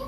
สวั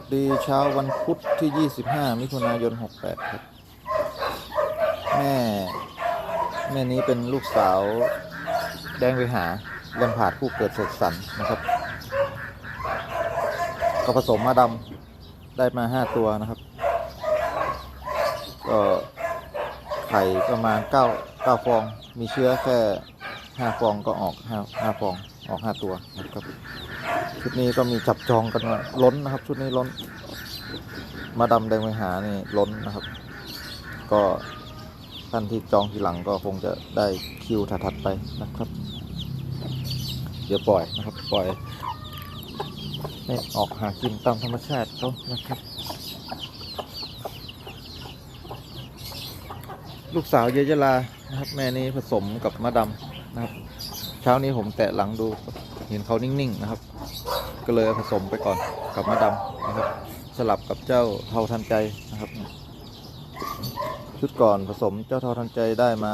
สดีเช้าวันพุธที่ 25 มิถุนายน 68 ครับ แม่ แม่นี้เป็นลูกสาวแดงไปหาแลมผาดผู้เกิดเสกสรรนะครับ ก็ผสมมาดำได้มา 5 ตัวนะครับ ก็ ข่ประมาณ9 9ฟอง มีเชื้อแค่5ฟองก็ออก5 5ฟองออก5ตัวนะครับ ชุดนี้ก็มีจับจองกันล้นนะครับ ชุดนี้ล้น มาดำแดงไปหานี่ล้นนะครับ ก็ท่านที่จองทีหลังก็คงจะได้คิวถัดๆไปนะครับ เดี๋ยวปล่อยนะครับ ปล่อยให้ออกหากินตามธรรมชาติเขานะครับ ลูกสาวเยยลานะครับ แม่นี้ผสมกับมะดำนะครับ เช้านี้ผมแตะหลังดูเห็นเขานิ่งๆนะครับ ก็เลยผสมไปก่อนกับมะดำนะครับ สลับกับเจ้าเทาทันใจนะครับ ชุดก่อนผสมเจ้าเทาทันใจได้มา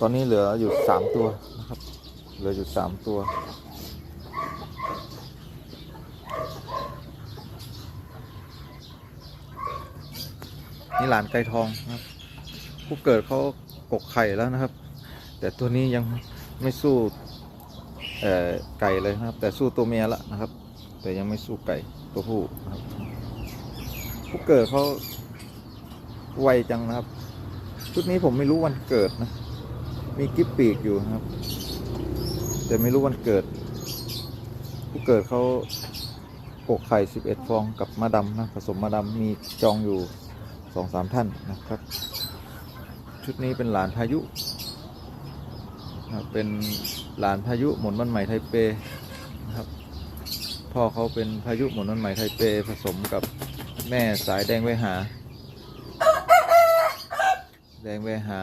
ตอนนี้เหลืออยู่สามตัวนะครับ เหลืออยู่สามตัวนี่หลานไก่ทองนะครับ ผู้เกิดเขากกไข่แล้วนะครับ แต่ตัวนี้ยังไม่สู้ไก่เลยนะครับ แต่สู้ตัวเมียละนะครับ แต่ยังไม่สู้ไก่ตัวผู้นะครับ ผู้เกิดเขาไวจังนะครับ ชุดนี้ผมไม่รู้วันเกิดนะ มีกิ๊บปีกอยู่นะครับ แต่ไม่รู้วันเกิด ผู้เกิดเขาปกไข่11 ฟองกับมาดำนะผสมมาดำมีจองอยู่สองสามท่านนะครับ ชุดนี้เป็นหลานพายุนะเป็นหลานพายุหมุนวันใหม่ไทเปนะครับ พ่อเขาเป็นพายุหมุนวันใหม่ไทเปผสมกับแม่สายแดงไวหา แดงไวหา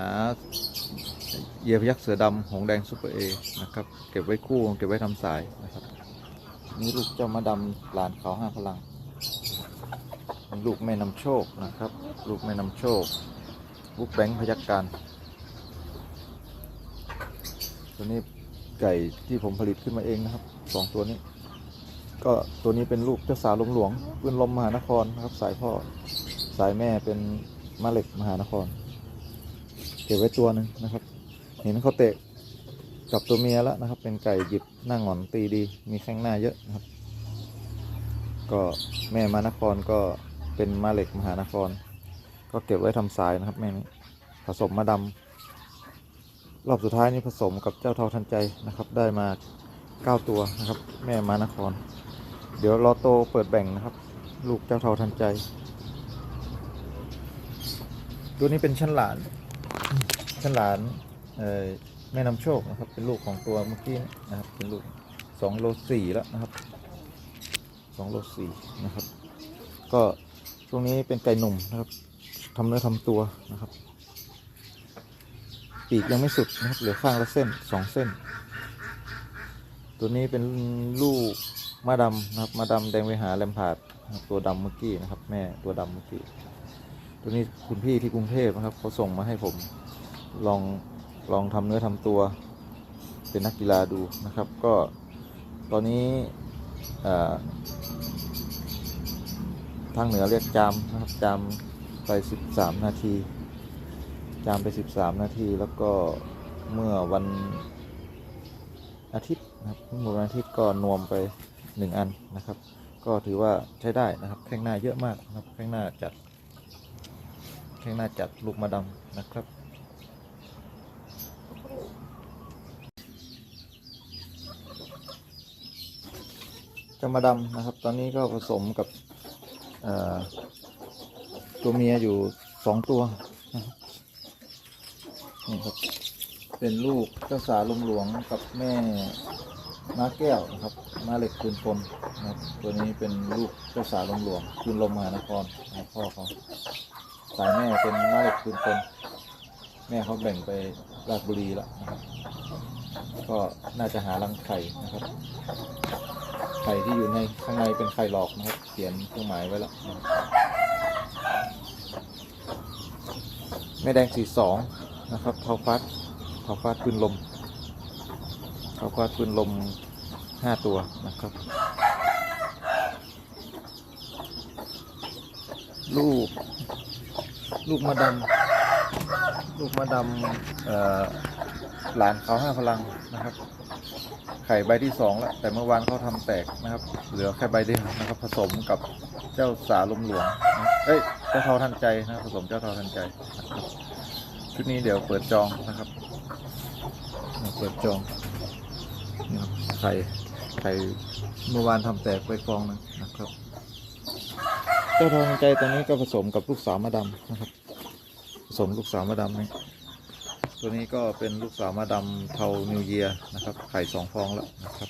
เยียบยักษ์เสือดำหงแดงซุปเปอร์เอนะครับ เก็บไว้คู่ เก็บไว้ทำสายนะครับ นี่ลูกเจ้ามะดำหลานเขาห้าพลัง ลูกแม่นำโชคนะครับ ลูกแม่นำโชค ลูกแบงค์พยักการตัวนี้ไก่ที่ผมผลิตขึ้นมาเองนะครับสองตัวนี้ ก็ตัวนี้เป็นลูกเจ้าสาวลมหลวงปืนลมมหานครนะครับ สายพ่อสายแม่เป็นมะเหล็กมหานครเก็บไว้ตัวหนึ่งนะครับเห็นเขาเตะกับตัวเมียแล้วนะครับ เป็นไก่หยิบหน้าหงอนตีดี มีแข้งหน้าเยอะนะครับ ก็แม่มานครก็เป็นมาเหล็กมหานคร ก็เก็บไว้ทำสายนะครับแม่นี้ผสมมาดำรอบสุดท้ายนี้ผสมกับเจ้าเทาทันใจนะครับ ได้มาเก้าตัวนะครับ แม่มานคร เดี๋ยวรอโตเปิดแบ่งนะครับ ลูกเจ้าเทาทันใจ ตัวนี้เป็นชั้นหลานชั้นหลานแม่นำโชคนะครับ เป็นลูกของตัวเมื่อกี้นะครับ เป็นลูกสองโลสี่แล้วนะครับสองโลสี่นะครับ ก็ช่วงนี้เป็นไก่หนุ่มนะครับ ทำเนื้อทำตัวนะครับ ปีกยังไม่สุดนะครับเหลือข้างละเส้นสองเส้น ตัวนี้เป็นลูกมาดำนะครับมาดำแดงไปหาแลมพาดตัวดำเมื่อกี้นะครับ แม่ตัวดำเมื่อกี้ ตัวนี้คุณพี่ที่กรุงเทพนะครับเขาส่งมาให้ผมลองลองทำเนื้อทำตัว เป็นนักกีฬาดูนะครับ ก็ตอนนี้ทางเหนือเรียกจามนะครับจาม ไป13นาที จามไป13นาที แล้วก็เมื่อวันอาทิตย์นะครับเมื่อวันอาทิตย์ก็นวมไป1อันนะครับ ก็ถือว่าใช้ได้นะครับ แข้งหน้าเยอะมากนะครับ แข้งหน้าจัด แข้งหน้าจัดลูกมาดำนะครับจะมาดำนะครับ ตอนนี้ก็ผสมกับ ตัวเมียอยู่สองตัวนะครับนี่ครับ เป็นลูกเจ้าสาลมหลวงกับแม่ม้าแก้วนะครับม้าเหล็กคืนพลนะครับ ตัวนี้เป็นลูกเจ้าสาลมหลวงคืนลมมหานครนะครับพ่อเขาสายแม่เป็นม้าเหล็กคืนพลแม่เขาแบ่งไปราชบุรีแล้วนะครับ ก็น่าจะหารังไข่นะครับไข่ที่อยู่ในข้างในเป็นไข่หลอกนะครับ เขียนเครื่องหมายไว้แล้วนะครับ แม่แดงสีสองนะครับเทาฟัดเทาฟัดปืนลมเทาฟัดปืนลมห้าตัวนะครับ ลูก ลูกมาดำลูกมาดำเอ่อหลานเขาห้าพลังนะครับ ไข่ใบที่สองแล้วแต่เมื่อวานเขาทำแตกนะครับ เหลือแค่ใบเดียวนะครับ ผสมกับเจ้าสาลมหลวง เอ้ย เจ้าเทาทันใจนะผสมเจ้าเทาทันใจนะครับ ชุดนี้เดี๋ยวเปิดจองนะครับ เปิดจองนี่ครับไข่ไข่เมื่อวานทำแตกไปฟองนึงนะครับเจ้าทองใจตัวนี้ก็ผสมกับลูกสาวมะดำนะครับ ผสมลูกสาวมะดำนี่ตัวนี้ก็เป็นลูกสาวมะดำเทานิวเยียนะครับ ไข่สองฟองแล้วนะครับ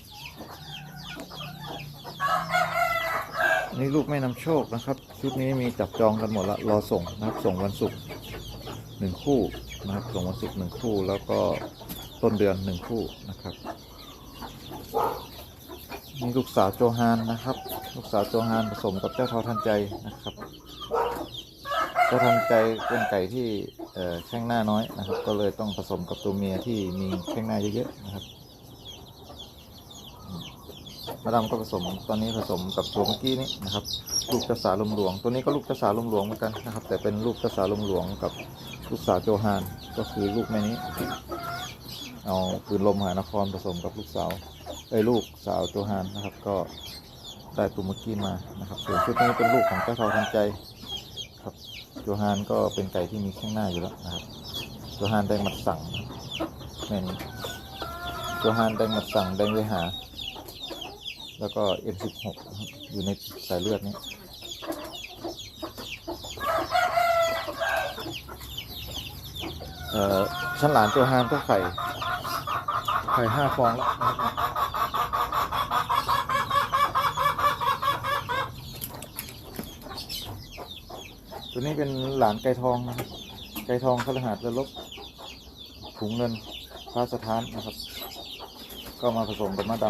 นี่ลูกแม่นำโชคนะครับ ชุดนี้มีจับจองกันหมดละรอส่งนะครับ ส่งวันศุกร์ หนึ่งคู่นะครับส่งวันศุกร์หนึ่งคู่ แล้วก็ต้นเดือนหนึ่งคู่นะครับนี่ลูกสาวโจฮานนะครับ ลูกสาวโจฮานผสมกับเจ้าทอทันใจนะครับ เจ้าทันใจเป็นไก่ที่แข้งหน้าน้อยนะครับ ก็เลยต้องผสมกับตัวเมียที่มีแข้งหน้าเยอะๆนะครับมาดามก็ผสมตอนนี้ผสมกับตัวเมื่อกี้นี้นะครับ ลูกเจ้าสาลมหลวง ตัวนี้ก็ลูกเจ้าสาลมหลวงเหมือนกันนะครับ แต่เป็นลูกเจ้าสาลมหลวงกับ ลูกสาวโจฮานก็คือลูกแม่นี้ เอาปืนลมหานครผสมกับลูกสาวเอ้ยลูกสาวโจฮานนะครับ ก็ได้ตัวเมื่อกี้มานะครับส่วนชุดนี้เป็นลูกของเจ้าทอทันใจครับโจฮานก็เป็นไก่ที่มีข้างหน้าอยู่แล้วนะครับโจฮานแดงหมัดสั่งแม่นี้โจฮานแดงหมัดสั่งแดงเวหา แล้วก็ M16 นะครับอยู่ในสายเลือดนี้ เอ่อชั้นหลานโจฮานก็ไข่ไข่ห้าฟองแล้วตัวนี้เป็นหลานไก่ทองนะครับไก่ทองขลหัสและลบถุงเงินพระสถานนะครับ ก็มาผสมกับมะด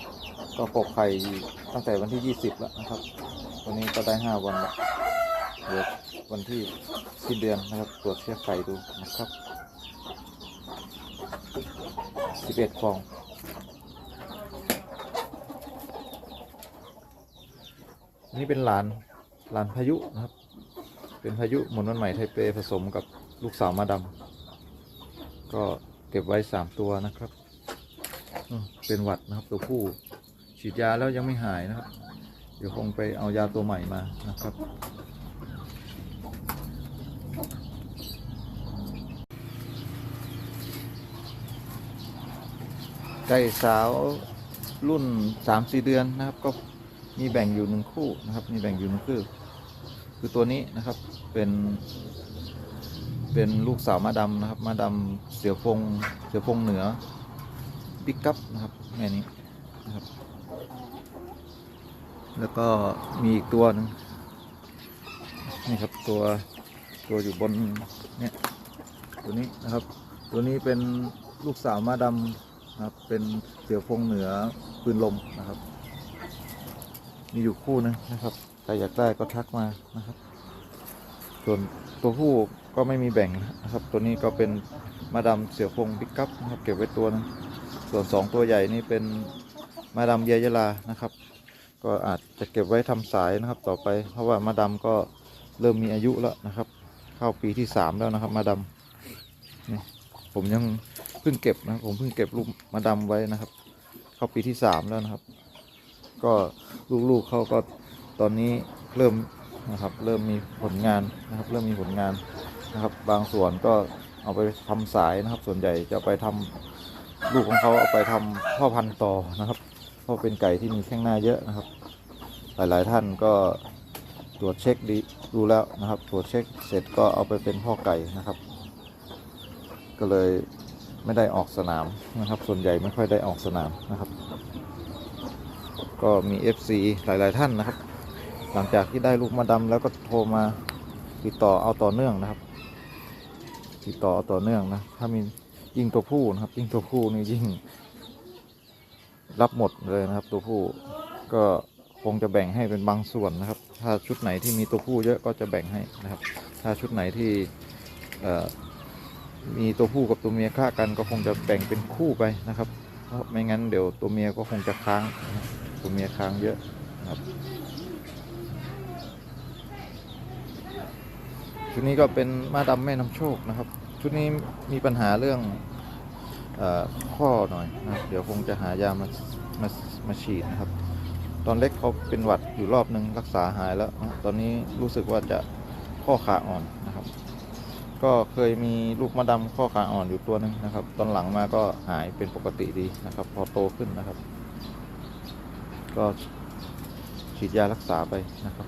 ำก็ปกไข่ตั้งแต่วันที่ 20 แล้วนะครับ วันนี้ก็ได้ 5 วันแล้วเดี๋ยว วันที่สิ้นเดือนนะครับตรวจเช็คไข่ดูนะครับ 11ฟองนี่เป็นหลานหลานพายุนะครับ เป็นพายุหมุนวันใหม่ไทเปผสมกับลูกสาวมาดำก็เก็บไว้สามตัวนะครับเป็นหวัดนะครับตัวผู้ฉีดยาแล้วยังไม่หายนะครับ เดี๋ยวคงไปเอายาตัวใหม่มานะครับ ไก่สาวรุ่นสามสี่เดือนนะครับ ก็มีแบ่งอยู่หนึ่งคู่นะครับ มีแบ่งอยู่หนึ่งคู่ คือตัวนี้นะครับเป็นเป็นลูกสาวมาดำนะครับ มาดำเสือพงเสือพงเหนือปิกกัปนะครับแม่นี้นะครับ แล้วก็มีอีกตัวหนึงนี่ครับตัวตัวอยู่บนเนี่ยตัวนี้นะครับ ตัวนี้เป็นลูกสาวมาดำ นะครับ เป็นเสือพงเหนือปืนลมนะครับ มีอยู่คู่นึงนะครับใครอยากได้ก็ทักมานะครับ ส่วนตัวผู้ก็ไม่มีแบ่งนะครับ ตัวนี้ก็เป็นมาดำเสือพงปิกกัปนะครับ เก็บไว้ตัวนึงส่วนสองตัวใหญ่นี่เป็นมาดำเยยลานะครับ ก็อาจจะเก็บไว้ทำสายนะครับ ต่อไปเพราะว่ามาดำก็เริ่มมีอายุแล้วนะครับ เข้าปีที่สามแล้วนะครับ มาดำนี่ผมยัง เพิ่งเก็บนะผมเพิ่งเก็บลูกมาดำไว้นะครับ เข้าปีที่สามแล้วนะครับ ก็ลูกๆเขาก็ตอนนี้เริ่มนะครับ เริ่มมีผลงานนะครับ เริ่มมีผลงานนะครับ บางส่วนก็เอาไปทำสายนะครับ ส่วนใหญ่จะไปทำลูกของเขาเอาไปทำพ่อพันธุ์ต่อนะครับ เพราะเป็นไก่ที่มีแข้งหน้าเยอะนะครับ หลายๆท่านก็ตรวจเช็คดีดูแล้วนะครับ ตรวจเช็คเสร็จก็เอาไปเป็นพ่อไก่นะครับ ก็เลย ไม่ได้ออกสนามนะครับ ส่วนใหญ่ไม่ค่อยได้ออกสนามนะครับ ก็มี FC หลาย ๆ ท่านนะครับ หลังจากที่ได้ลูกมาดำแล้วก็โทรมาติดต่อเอาต่อเนื่องนะครับ ติดต่อเอาต่อเนื่องนะ ถ้ามียิงตัวผู้นะครับยิงตัวผู้นี่ยิ่งรับหมดเลยนะครับ ตัวผู้ก็คงจะแบ่งให้เป็นบางส่วนนะครับ ถ้าชุดไหนที่มีตัวผู้เยอะก็จะแบ่งให้นะครับ ถ้าชุดไหนที่เอ่อ มีตัวผู้กับตัวเมียฆ่ากันก็คงจะแบ่งเป็นคู่ไปนะครับ เพราะไม่งั้นเดี๋ยวตัวเมียก็คงจะค้างตัวเมียค้างเยอะครับชุดนี้ก็เป็นมาดำแม่น้ำโชคนะครับ ชุดนี้มีปัญหาเรื่องอข้อหน่อยนะเดี๋ยวคงจะหายามามามาฉีดนะครับ ตอนเล็กเขาเป็นหวัดอยู่รอบหนึ่งรักษาหายแล้วนะตอนนี้รู้สึกว่าจะข้อขาอ่อน ก็เคยมีลูกมะดำข้อขาอ่อนอยู่ตัวหนึงนะครับ ตอนหลังมาก็หายเป็นปกติดีนะครับ พอโตขึ้นนะครับ ก็ฉีดยารักษาไปนะครับ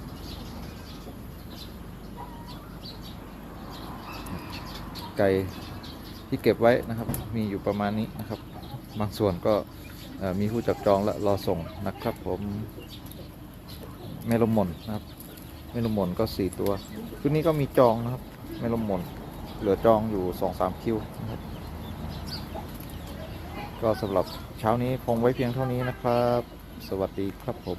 ไก่ที่เก็บไว้นะครับ มีอยู่ประมาณนี้นะครับ บางส่วนก็มีผู้จับจองและรอส่งนะครับ ผมเมลมอนนะครับเมลมอนก็สี่ตัวชุดนี้ก็มีจองนะครับ เมลมอน เหลือจองอยู่สองสามคิวนะครับก็สำหรับเช้านี้คงไว้เพียงเท่านี้นะครับ สวัสดีครับผม